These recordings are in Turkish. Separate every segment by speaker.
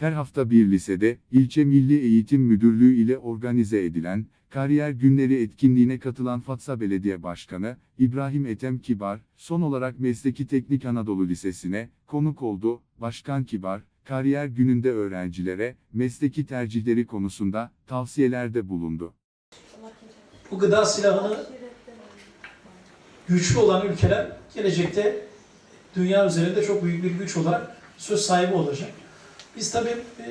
Speaker 1: Her hafta bir lisede, ilçe Milli Eğitim Müdürlüğü ile organize edilen, kariyer günleri etkinliğine katılan Fatsa Belediye Başkanı, İbrahim Ethem Kibar, son olarak Mesleki Teknik Anadolu Lisesi'ne, konuk oldu, Başkan Kibar, kariyer gününde öğrencilere, mesleki tercihleri konusunda, tavsiyelerde bulundu.
Speaker 2: Bu gıda silahını güçlü olan ülkeler gelecekte dünya üzerinde çok büyük bir güç olarak söz sahibi olacak. Biz tabii e,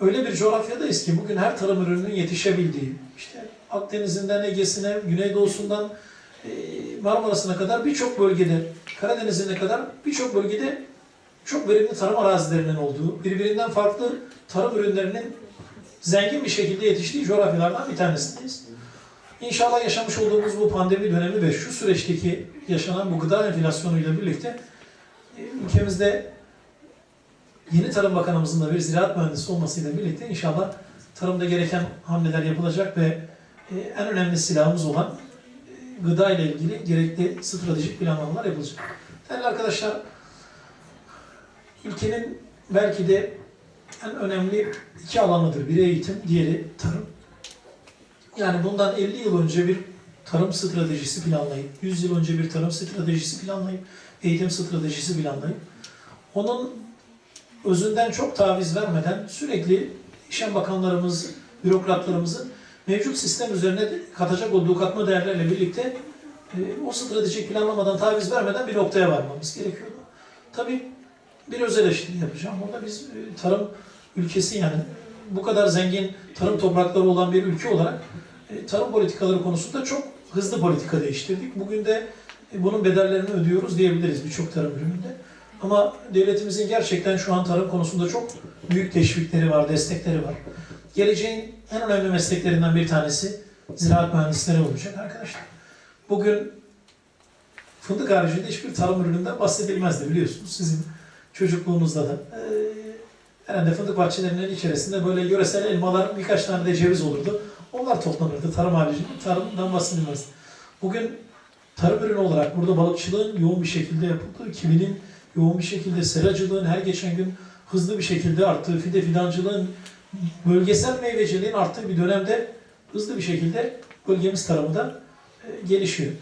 Speaker 2: öyle bir coğrafyadayız ki bugün her tarım ürününün yetişebildiği, işte Akdeniz'inden Ege'sine, Güneydoğu'sundan e, Marmara'sına kadar birçok bölgede, Karadeniz'ine kadar birçok bölgede çok verimli tarım arazilerinin olduğu, birbirinden farklı tarım ürünlerinin zengin bir şekilde yetiştiği coğrafyalardan bir tanesindeyiz. İnşallah yaşamış olduğumuz bu pandemi dönemi ve şu süreçteki yaşanan bu gıda enflasyonuyla birlikte e, ülkemizde yeni Tarım Bakanımızın da bir ziraat mühendisi olmasıyla birlikte inşallah tarımda gereken hamleler yapılacak ve e, en önemli silahımız olan e, gıda ile ilgili gerekli stratejik planlamalar yapılacak. Değerli arkadaşlar, ülkenin belki de en önemli iki alanıdır. Biri eğitim, diğeri tarım. Yani bundan 50 yıl önce bir tarım stratejisi planlayıp, 100 yıl önce bir tarım stratejisi planlayıp, eğitim stratejisi planlayıp, onun özünden çok taviz vermeden sürekli işen bakanlarımız, bürokratlarımızın mevcut sistem üzerine katacak olduğu katma değerlerle birlikte e, o stratejik planlamadan taviz vermeden bir noktaya varmamız gerekiyordu. Tabii bir öz eleştiri yapacağım. Orada biz e, tarım ülkesi yani bu kadar zengin tarım toprakları olan bir ülke olarak e, tarım politikaları konusunda çok hızlı politika değiştirdik. Bugün de bunun bedellerini ödüyoruz diyebiliriz birçok tarım ürününde. Ama devletimizin gerçekten şu an tarım konusunda çok büyük teşvikleri var, destekleri var. Geleceğin en önemli mesleklerinden bir tanesi ziraat mühendisleri olacak arkadaşlar. Bugün fındık haricinde hiçbir tarım ürününden bahsedilmezdi biliyorsunuz. Sizin çocukluğunuzda da. Ee, herhalde fındık bahçelerinin içerisinde böyle yöresel elmalar, birkaç tane de ceviz olurdu. Onlar toplanırdı tarım haricinde. Tarımdan bahsedilmez. Bugün tarım ürünü olarak burada balıkçılığın yoğun bir şekilde yapıldığı, kiminin yoğun bir şekilde seracılığın her geçen gün hızlı bir şekilde arttığı, fide fidancılığın, bölgesel meyveciliğin arttığı bir dönemde hızlı bir şekilde bölgemiz tarımı da e, gelişiyor.